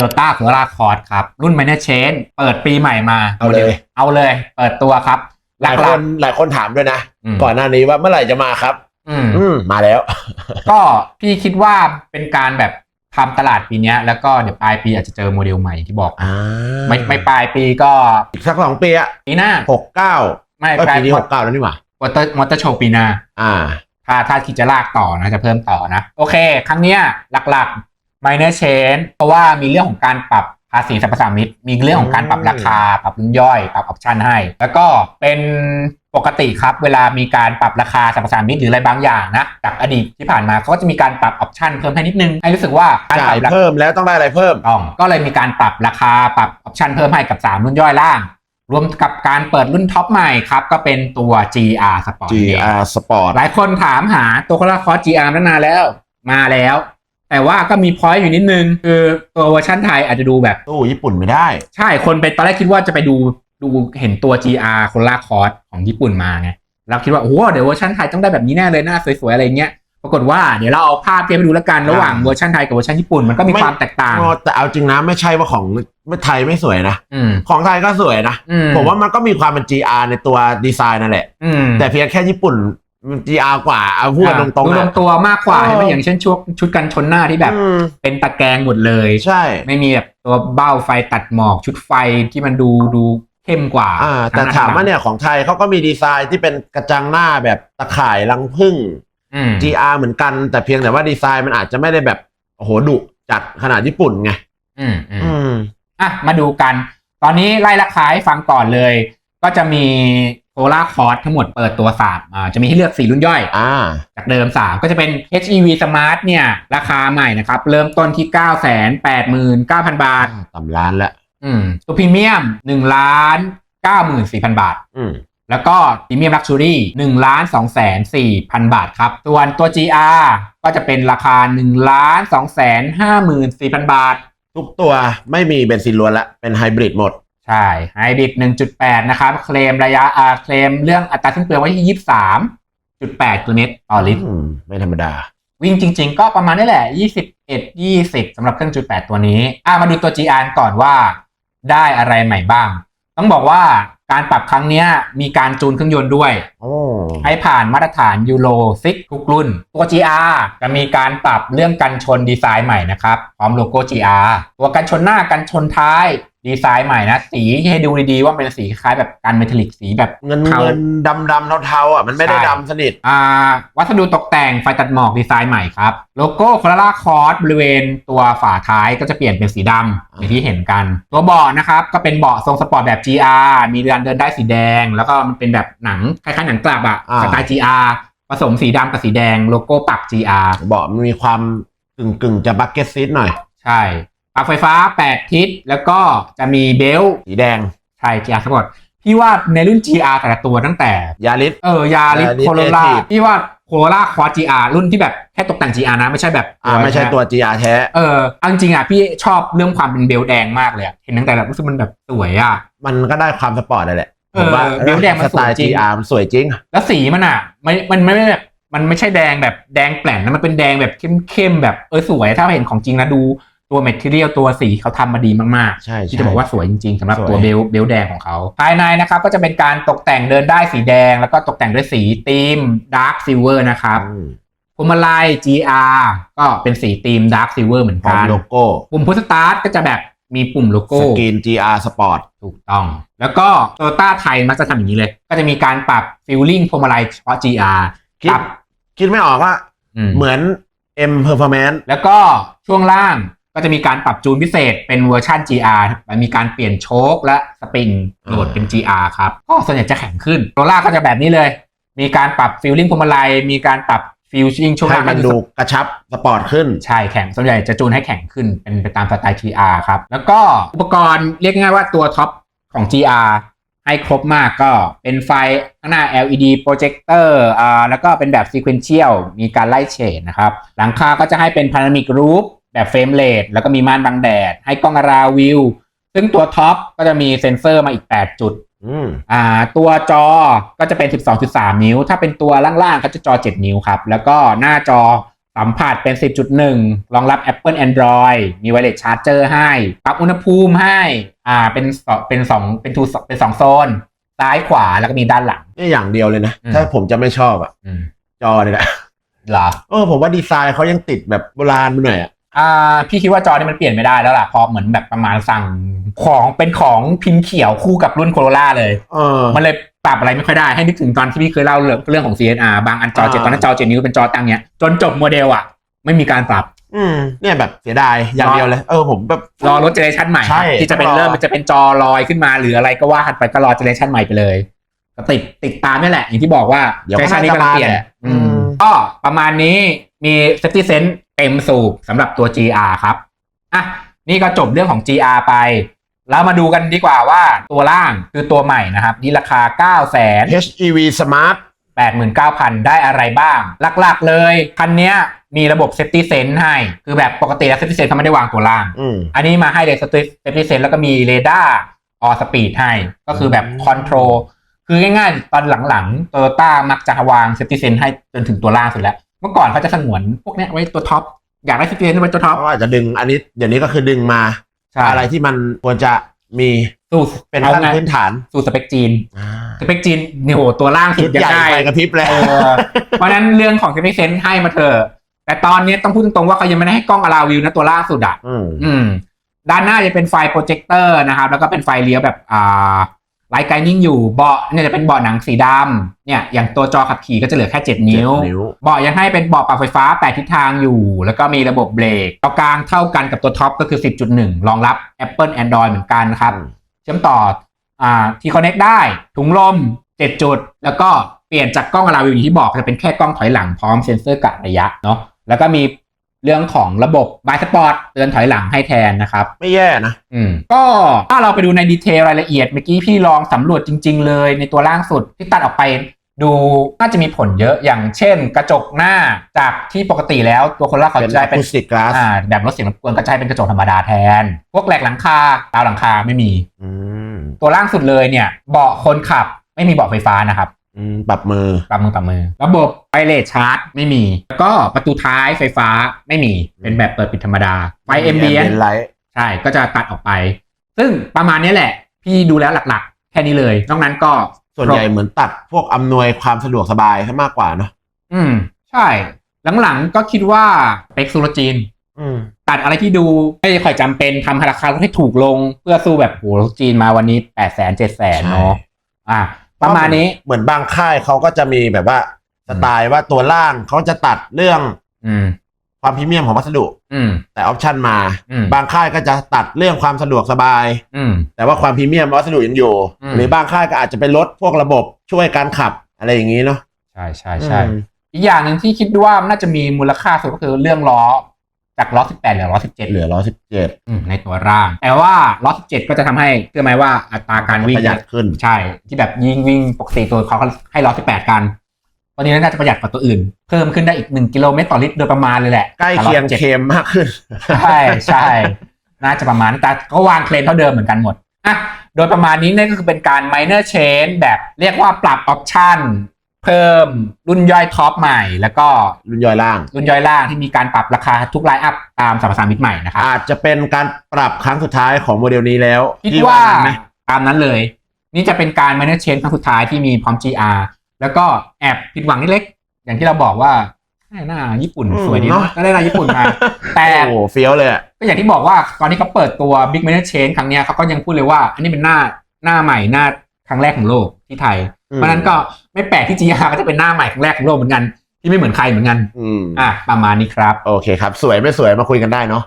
Toyota Corolla Cross ครับ รุ่น Minor Change เปิดปีใหม่มา เอาเลย เอาเลย เปิดตัวครับ หลายหคลักนหลายคนถามด้วยนะๆอืมก่อนหน้านี้ว่าเมื่อไหร่จะมาครับอืมอืมมาแล้ว ก็พี่คิดว่าเป็นการแบบทำตลาดปีเนี้ยแล้วก็เดี๋ยวปลายปีอาจจะเจอโมเดลใหม่ที่บอกอ่าไม่ไม่ปลายปีก็อีกสักสองปีอะปีหน้าหกเก้าไม่ก็ปลายปีนี้หกเก้าแล้วนี่หว่ามอเตอร์มอเตอร์โชว์ปีหน้าอ่าถ้าถ้าคิดจะลากต่อนะจะเพิ่มต่อนะ โอเค ครั้งเนี้ยหลักๆ minor change เพราะว่ามีเรื่องของการปรับภาษีสรรพสามิตมีเรื่องของการปรับราคา ปรับรุ่นย่อย ปรับออปชันให้ แล้วก็เป็นปกติครับ เวลามีการปรับราคาสรรพสามิตหรืออะไรบางอย่างนะ จากอดีตที่ผ่านมาเขาก็จะมีการปรับออปชันเพิ่มให้นิดนึง ให้รู้สึกว่าการจ่าปรัยบราคาเพิ่มแล้วต้องได้อะไรเพิ่มต้องก็เลยมีการปรับราคา ปรับออปชันเพิ่มให้กับ 3 รุ่นย่อยล่าง รวมกับการเปิดรุ่นท็อปใหม่ครับ ก็เป็นตัว GR Sport นั่นเอง GR Sport หลายคนถามหาตัวคอร์คอร์ GR ตั้งนานแล้ว มาแล้ว แต่ว่าก็มีพอยต์อยู่นิดนึง คือตัวเวอร์ชันไทยอาจจะดูแบบตู้ญี่ปุ่นไม่ได้ ใช่คนไปตอนแรกคิดว่าจะไปดูดูเห็นตัว GR คนลาคอร์สของญี่ปุ่นมาไงแล้วคิดว่าโอ้โหเดี๋ยวเวอร์ชันไทยต้องได้แบบนี้แน่เลยหน้าสวยๆอะไรเงี้ยปรากฏว่าเดี๋ยวเราเอาภาพเทียบไปดูแล้วกันระหว่างอ่าเวอร์ชันไทยกับเวอร์ชันญี่ปุ่นมันก็มีไม่ความแตกต่างอ๋อแต่เอาจริงนะไม่ใช่ว่าของไม่ไทยไม่สวยนะอืมของไทยก็สวยนะอืมผมว่ามันก็มีความเป็น GR ในตัวดีไซน์นั่นแหละอืมแต่เพียงแค่ญี่ปุ่น มัน GR กว่าเอาพูดกันตรงดูๆลนะ งตัวมากกว่าเออ ใช่ไหมอย่างเช่นชุดชุดกันชนหน้าที่แบบ อืมเป็นตะแกรงหมดเลย ใช่ ไม่มีแบบตัวเบ้าไฟตัดหมอกชุดไฟที่มันดูดูเข้มกว่าอ่า แต่ถามว่าเนี่ยของไทยเขาก็มีดีไซน์ที่เป็นกระจังหน้าแบบตะข่ายรังผึ้ง อืม GR เหมือนกัน แต่เพียงแต่ว่าดีไซน์มันอาจจะไม่ได้แบบโอ้โหดุจัดขนาดญี่ปุ่นไงอืมอืม อืม อะมาดูกัน ตอนนี้ไล่ราคาให้ฟังก่อนเลย ก็จะมีโ o ล่าคอร์สทั้งหมดเปิดตัวสามอ่าจะมีให้เลือก 4 รุ่นย่อย อ่า จากเดิม 3 ก็จะเป็น HEV Smart เนี่ย ราคาใหม่นะครับ เริ่มต้นที่ 9 8 9 0 0 0 บาท ต่ำล้านละอืมตัวพรีเมียม1ล้าน94,000 บาท อืม แล้วก็พรีเมียมลักชูรี่1ล้าน2แสน4พันบาทครับ ส่วนตัว GR ก็จะเป็นราคา1ล้าน2แสน5หมื่น4พันบาท ทุกตัวไม่มีเบนซินล้วนละ เป็นไฮบริดหมด ใช่ไฮบริด1.8 นะครับ เคลมระยะอ่าเคลมเรื่องอัตราสิ้นเปลืองไว้ที่ 23.8กิโลเมตรต่อลิตรอืมไม่ธรรมดา วิ่งจริง ๆ ก็ประมาณนี้แหละ 21 20สำหรับเครื่องจุด8ตัวนี้อะมาดูตัว GR ก่อนว่าได้อะไรใหม่บ้าง ต้องบอกว่าการปรับครั้งเนี้ยมีการจูนเครื่องยนต์ด้วยโอ้ให้ผ่านมาตรฐานยูโร6ทุกรุ่น ตัว GR จะมีการปรับเรื่องกันชนดีไซน์ใหม่นะครับ พร้อมโลโก้ GR ตัวกันชนหน้ากันชนท้าย ดีไซน์ใหม่นะ สีให้ดูดีๆว่าเป็นสีคล้ายแบบกันเมทัลลิกสีแบบเงินเทาเงินดำดำๆเทาๆอะมันไม่ได้ใช่ดำสนิทอ่า วัสดุตกแต่งไฟตัดหมอกดีไซน์ใหม่ครับ โลโก้ค o ล o ่าคอร์สบริเวณตัวฝาท้ายก็จะเปลี่ยนเป็นสีดำอย่างที่เห็นกัน ตัวเบาะนะครับ ก็เป็นเบาะทรงสปอร์ตแบบ GR มีเรือนเดินได้สีแดง แล้วก็มันเป็นแบบหนังคล้ายๆหนังกลับอะอ่าสไตล์ GR ผสมสีดำกับสีแดงโลโก้ปัก GR เบาะมันมีความกึ่งกึ่งๆจะบักเก็ตซีทหน่อย ใช่ ปลั๊กไฟฟ้า 8 ทิศ แล้วก็จะมีเบลต์สีแดง ใช่ GR สปอร์ตพี่ว่าในรุ่น GR แต่ละตัวตั้งแต่ยาริสเออยาริส Yaris โคโรล่า Native พี่ว่าโคโรล่าคอร์ GR รุ่นที่แบบแค่ตกแต่ง GR นะ ไม่ใช่แบบอ่าไม่ใช่ตัว GR แท้ เออเอาจริงๆอะพี่ชอบเรื่องความเป็นเบลแดงมากเลยอะเห็นตั้งแต่แบบรู้สึกมันแบบสวยอะ มันก็ได้ความสปอร์ตเลยแหละเอผอมว่าเบลแดงมันสไตล์สวยจริง GR มันสวยจริง แล้วสีมันอะไม่มันไม่ได้แบบมันไม่ใช่แดงแบบแดงแปลนนะมันเป็นแดงแบบเข้มๆแบบเออสวยถ้าเห็นของจริงนะดู ตัวเมทเทียลตัวสีเขาทำมาดีมากๆ ใช่ที่ใช่จะบอกว่าสวยจริงๆสำหรับสวยตัวเบลเบลแดงของเขา ภายในนะครับก็จะเป็นการตกแต่งเดินได้สีแดง แล้วก็ตกแต่งด้วยสีธีมดาร์ s ซิลเวอร์นะครับอืมพวงมาลัย GR ก็เป็นสีธีมดาร์ s ซิลเวอร์เหมือนพร้อกัมนโลโก้ปุ่มพุทสตาร์ทก็จะแบบมีปุ่มโลสโก้ กรีน GR Sport ถูกต้อง แล้วก็โตโยต้าไทยมักจะทำอย่างนี้เลย ก็จะมีการปรับฟิลลิ่งพวงมาลัยเฉพาะ GR คิด ปรับคิดไม่ออกว่า อืมเหมือน M Performance แล้วก็ช่วงล่าง ก็จะมีการปรับจูนพิเศษเป็นเวอร์ชัน GR มีการเปลี่ยนโชคและสปริงโหลดเป็น GR ครับก็ส่วนใหญ่จะแข็งขึ้นโรล่าก็จะแบบนี้เลย มีการปรับฟิลลิ่งพวงมาลัยมีการปรับฟิลลิ่งช่วงให้ล่างมันดูกระชับสปอร์ตขึ้น ใช่แข็งส่วนใหญ่จะจูนให้แข็งขึ้นเป็นไปตามสไตล์ GR ครับแล้วก็อุปกรณ์เรียกง่ายว่าตัวท็อปของ GR ให้ครบมากก็เป็นไฟข้างหน้า LED โปรเจคเตอร์อ่าแล้วก็เป็นแบบ Sequential มีการไล่เฉดนะครับหลังคาก็จะให้เป็น Panoramic Roof แบบเฟรมเลดแล้วก็มีม่านบังแดด ให้กล้องราวิว ซึ่งตัวท็อปก็จะมีเซ็นเซอร์มาอีก 8 จุดอืมอ่า ตัวจอก็จะเป็น 12.3 นิ้ว ถ้าเป็นตัวล่างๆก็จะจอ 7 นิ้วครับ แล้วก็หน้าจอสัมผัสเป็น 10.1 รองรับ Apple Android มี Wireless Charger ให้ ปรับอุณหภูมิให้ อ่า เป็นสองเป็นสองเป็นทูเป็นสองโซน ซ้ายขวาแล้วก็มีด้านหลังนี่อย่างเดียวเลยนะอืมถ้าผมจะไม่ชอบอะอืมจอเนี่ยแหละเหรอเออผมว่าดีไซน์เขายังติดแบบโบราณไปหน่อยอะ อ่าพี่คิดว่าจอนี่มันเปลี่ยนไม่ได้แล้วล่ะเพอเหมือนแบบประมาณสั่งของเป็นของพิมพ์เขียวคู่กับรุ่นโคโรล่าเลย เออ มันเลยปรับอะไรไม่ค่อยได้ให้นึกถึงตอนที่พี่เคยเล่าเรื่องเรื่องของ CNR บางอันจอเจ็ดอ่า ตอนนั้นจอเจ็ดนิ้วเป็นจอตั้งเนี้ยจนจบโมเดลอะ ไม่มีการปรับ อืมเนี่ยแบบเสียดายอย่างเดียวเลย เออผมแบบ รอรถเจเนอเรชันใหม่ ใช่ที่จะเป็นต้องรอ เริ่มมันจะเป็นจอลอยขึ้นมาหรืออะไรก็ว่ากันไปก็รอเจเนอเรชันใหม่ไปเลยก็ติดติดตามนี่แหละ อย่างที่บอกว่าเดี๋ยวเจเนอเรชันนี้กำลังเปลี่ยนก็น่าจะมาแหละอืมอืม ก็ประมาณนี้มี safety sense เต็ มสูบสำหรับตัว GR ครับอะนี่ก็จบเรื่องของ GR ไป แล้วมาดูกันดีกว่าว่าตัวล่างคือตัวใหม่นะครับที่ราคา 9 0 0 0 0 HEV Smart 89,000 ได้อะไรบ้าง หลักๆเลย คันเนี้ยมีระบบ Safety Sense ให้ คือแบบปกติแล้ว Safety Sense เขาไม่ได้วางตัวล่างอืมอันนี้มาให้เลย Safety Sense แล้วก็มีเรดาร์ออสปีดให้ ก็คือแบบคอนโทรลคือง่ายๆ ตอนหลังๆ Toyota มักจะวาง Safety Sense ให้จนถึงตัวล่างสุดแล้ว เมื่อก่อนเขาจะสงวนพวกเนี้ยไว้ตัวท็อปอยากได้ Safety Sense ไว้ตัวท็อปเขาอาจจะดึงอันนี้เดี๋ยวนี้ก็คือดึงมา ใช่ อะไรที่มันควรจะมีสู้เป็นเอาขั้นไงพื้นฐานสู่สเปคจีนสเปคจีนนี่โหตัวล่างสุชุดดยังใหญ่ได้ไฟกระพริบเลย เออเพราะฉะนั้นเรื่องของเซมิเซนให้มาเถอะแต่ตอนนี้ต้องพูดตรงๆว่าเขายังไม่ได้ให้กล้องอลาวิวนะตัวล่าสุดอะ อืม อืม ด้านหน้าจะเป็นไฟโปรเจคเตอร์นะครับ แล้วก็เป็นไฟเลี้ยวแบบอ่า ไลท์ไกนิ่งอยู่เบาะเนี่ยจะเป็นเบาะหนังสีดำเนี่ยอย่างตัวจอขับขี่ก็จะเหลือแค่ 7 นิ้ว เจ็ดนิ้ว เบาะยังให้เป็นเบาะปรับไฟฟ้า 8 ทิศทางอยู่ แล้วก็มีระบบเบรกตัวกลางเท่ากันกับตัวท็อปก็คือ 10.1 รองรับ Apple Android เหมือนกันนะครับ เชื่อมต่ออ่าที่ Connect ได้ถุงลม 7 จุด แล้วก็เปลี่ยนจากกล้องอลาวิวอย่างที่บอกจะเป็นแค่กล้องถอยหลังพร้อมเซ็นเซอร์กะระยะเนาะแล้วก็มี เรื่องของระบบบายสปอร์ตเตือนถอยหลังให้แทนนะครับ ไม่แย่นะ อืมก็ถ้าเราไปดูในดีเทลรายละเอียดเมื่อกี้พี่ลองสำรวจจริง ๆ เลยในตัวล่างสุดที่ตัดออกไปดูน่าจะมีผลเยอะอย่างเช่น กระจกหน้าจากที่ปกติแล้วตัวคนละเขาเป็นจะได้เป็น acoustic glass อ่าแบบลดเสียงรบกวนก็จะใช้เป็นกระจกธรรมดาแทน พวกแหลกหลังคาดาวหลังคาไม่มีอืมตัวล่างสุดเลยเนี่ย เบาะคนขับไม่มีเบาะไฟฟ้านะครับ อืมปรับมือ ปรับมือปรับมือ ระบบไฟเลสชาร์จไม่มี แล้วก็ประตูท้ายไฟฟ้าไม่มี เป็นแบบเปิดปิดธรรมดา ไฟเอ็มเบียนไลท์ใช่ ก็จะตัดออกไป ซึ่งประมาณนี้แหละ พี่ดูแล้วหลักๆ แค่นี้เลย นอกนั้นก็ ส่วนใหญ่เหมือนตัดพวกอำนวยความสะดวกสบายให้มากกว่าเนาะอืม ใช่ หลังๆก็คิดว่าเป็กซูโรจีน อืม ตัดอะไรที่ดูไม่ค่อยจำเป็นทำราคารถให้ถูกลง เพื่อสู้แบบโหรถจีนมาวันนี้แปดแสนเจ็ดแสนเนาะ อะ ประมาณนี้เหมือนบางค่ายเขาก็จะมีแบบว่าสไตล์ว่าตัวล่างเขาจะตัดเรื่อง อืม ความพรีเมียมของวัสดุอืม แต่ออปชันมา อืม บางค่ายก็จะตัดเรื่องความสะดวกสบาย อืม แต่ว่าความพรีเมียมวัสดุยังอยู่ อืม หรือบางค่ายก็อาจจะเป็นลดพวกระบบช่วยการขับอะไรอย่างนี้เนาะใช่ใช่ใช่อืมอีกอย่างหนึ่งที่คิดว่าน่าจะมีมูลค่าสุดก็คือเรื่องล้อ จากล้อสิบแปดเหลือล้อสิบเจ็ดเหลือร้อยสิบเจ็ดในตัวร่าง แต่ว่าล้อสิบเจ็ดก็จะทำให้เชื่อไหมว่าอัตราการวิ่งประหยัดขึ้น ใช่ ที่แบบยิงวิ่งปกติตัวเขาให้ล้อสิบแปดกันตอนนี้น่าจะประหยัดกว่าตัวอื่น เพิ่มขึ้นได้อีกหนึ่งกิโลเมตรต่อลิตรโดยประมาณเลยแหละใกล้เคียงกับล้อ17เคมมากขึ้น ใช่ใช่ น่าจะประมาณนั้นแต่ก็วางเคลมเท่าเดิมเหมือนกันหมดอะโดยประมาณนี้เนี่ยก็คือเป็นการ minor change แบบเรียกว่าปรับออปชัน เพิ่มรุ่นย่อยท็อปใหม่ แล้วก็รุ่นย่อยล่าง รุ่นย่อยล่างที่มีการปรับราคาทุกไลน์อัพตามสรรพสามิตใหม่นะครับอาจจะเป็นการปรับครั้งสุดท้ายของโมเดลนี้แล้วคิดที่ว่างั้นไหมตามนั้นเลย นี่จะเป็นการ minor change ครั้งสุดท้ายที่มีพร้อม GR แล้วก็แอบผิดหวังนิดเล็ก อย่างที่เราบอกว่าได้หน้าญี่ปุ่นสวยดีนะก็ได้หน้าญี่ปุ่นมา แต่โอ้โหเฟี้ยวเลยอะก็อย่างที่บอกว่าตอนที่เขาเปิดตัว Big Minor Change ครั้งเนี้ยเขาก็ยังพูดเลยว่า อันนี้เป็นหน้าหน้าใหม่หน้าครั้งแรกของโลกที่ไทย เพราะฉะนั้นก็ไม่แปลกที่ GR ก็จะเป็นหน้าใหม่ครั้งแรกของโลกเหมือนกัน ที่ไม่เหมือนใครเหมือนกัน อืมอะประมาณนี้ครับ โอเคครับ สวยไม่สวยมาคุยกันได้เนาะ